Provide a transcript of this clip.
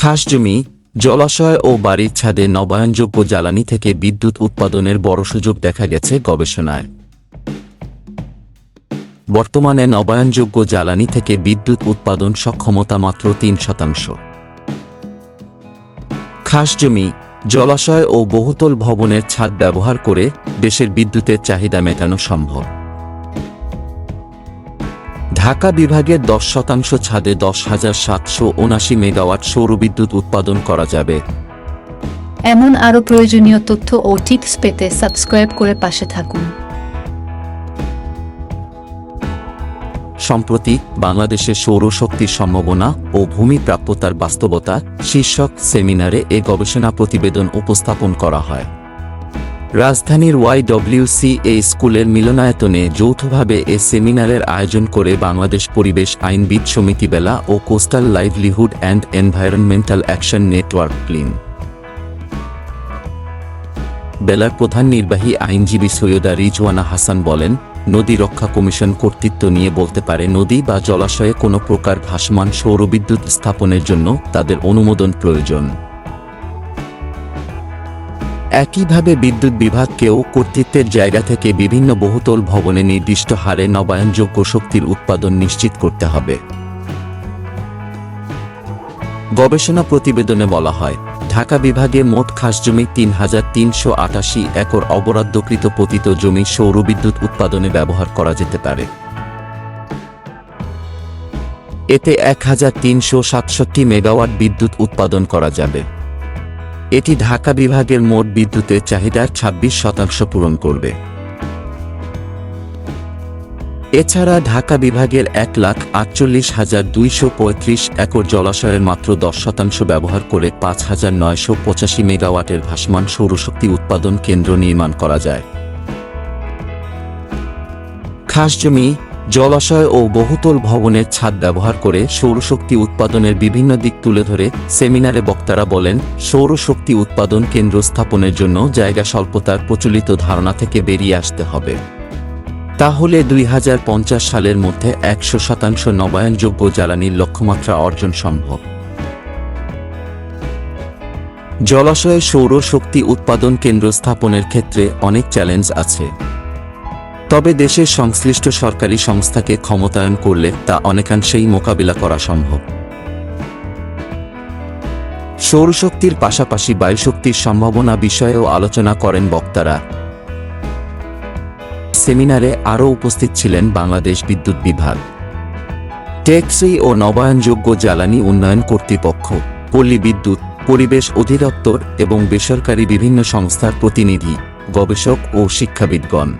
খাস জমি জলাশয় ও বাড়ির ছাদে নবায়নযোগ্য জ্বালানি থেকে বিদ্যুৎ উৎপাদনের বড় সুযোগ দেখা গেছে গবেষণায়। বর্তমানে নবায়নযোগ্য জ্বালানি থেকে বিদ্যুৎ উৎপাদন সক্ষমতা মাত্র তিন শতাংশ। খাস জমি জলাশয় ও বহুতল ভবনের ছাদ ব্যবহার করে দেশের বিদ্যুতের চাহিদা মেটানো সম্ভব। ঢাকা বিভাগের দশ শতাংশ ছাদে দশ হাজার সাতশো উনাশি মেগাওয়াট সৌরবিদ্যুৎ উৎপাদন করা যাবে। এমন আরও প্রয়োজনীয় তথ্য ও টিপস পেতে সাবস্ক্রাইব করে পাশে থাকুন। সম্প্রতি বাংলাদেশের সৌরশক্তির সম্ভাবনা ও ভূমি প্রাপ্যতার বাস্তবতা শীর্ষক সেমিনারে এ গবেষণা প্রতিবেদন উপস্থাপন করা হয়। রাজধানীর ওয়াইডব্লিউসি এ স্কুলের মিলনায়তনে যৌথভাবে এ সেমিনারের আয়োজন করে বাংলাদেশ পরিবেশ আইনবিদ সমিতি বেলা ও coastal livelihood and environmental action network clean. বেলার প্রধান নির্বাহী আইনজীবী সৈয়দা রিজওয়ানা হাসান বলেন, নদী রক্ষা কমিশন কর্তৃত্ব নিয়ে বলতে পারে, নদী বা জলাশয়ে কোনো প্রকার ভাসমান সৌরবিদ্যুৎ স্থাপনের জন্য তাদের অনুমোদন প্রয়োজন। একইভাবে বিদ্যুৎ বিভাগকেও কর্তৃত্বের জায়গা থেকে বিভিন্ন বহুতল ভবনে নির্দিষ্ট হারে নবায়নযোগ্য শক্তির উৎপাদন নিশ্চিত করতে হবে। গবেষণা প্রতিবেদনে বলা হয়, ঢাকা বিভাগে মোট খাস জমি তিন হাজার তিনশো আটাশি একর অবরাদ্দকৃত পতিত জমি সৌরবিদ্যুৎ উৎপাদনে ব্যবহার করা যেতে পারে। এতে এক হাজার তিনশো সাতষট্টি মেগাওয়াট বিদ্যুৎ উৎপাদন করা যাবে। এটি ঢাকা বিভাগের মোট বিদ্যুতের চাহিদার ছাব্বিশ শতাংশ পূরণ করবে। এছাড়া ঢাকা বিভাগের এক লাখ আটচল্লিশ হাজার দুইশো পঁয়ত্রিশ একর জলাশয়ের মাত্র দশ শতাংশ ব্যবহার করে পাঁচ হাজার নয়শো পঁচাশি মেগাওয়াটের ভাসমান সৌরশক্তি উৎপাদন কেন্দ্র নির্মাণ করা যায়। খাস জমি জলাশয় ও বহুতল ভবনের ছাদ ব্যবহার করে সৌরশক্তি উৎপাদনের বিভিন্ন দিক তুলে ধরে সেমিনারে বক্তারা বলেন, সৌরশক্তি উৎপাদন কেন্দ্র স্থাপনের জন্য জায়গা স্বল্পতার প্রচলিত ধারণা থেকে বেরিয়ে আসতে হবে। তাহলে দুই হাজার পঞ্চাশ সালের মধ্যে একশো শতাংশ নবায়নযোগ্য জ্বালানির লক্ষ্যমাত্রা অর্জন সম্ভব। জলাশয়ে সৌর শক্তি উৎপাদন কেন্দ্র স্থাপনের ক্ষেত্রে অনেক চ্যালেঞ্জ আছে। তবে দেশের সংশ্লিষ্ট সরকারি সংস্থাকে ক্ষমতায়ন করলে তা অনেকাংশেই মোকাবিলা করা সম্ভব। সৌরশক্তির পাশাপাশি বায়ুশক্তির সম্ভাবনা বিষয়েও আলোচনা করেন বক্তারা। সেমিনারে আরও উপস্থিত ছিলেন বাংলাদেশ বিদ্যুৎ বিভাগ। টেকসই ও নবায়নযোগ্য জ্বালানি উন্নয়ন কর্তৃপক্ষ, পল্লী বিদ্যুৎ, পরিবেশ অধিদপ্তর এবং বেসরকারি বিভিন্ন সংস্থার প্রতিনিধি, গবেষক ও শিক্ষাবিদগণ।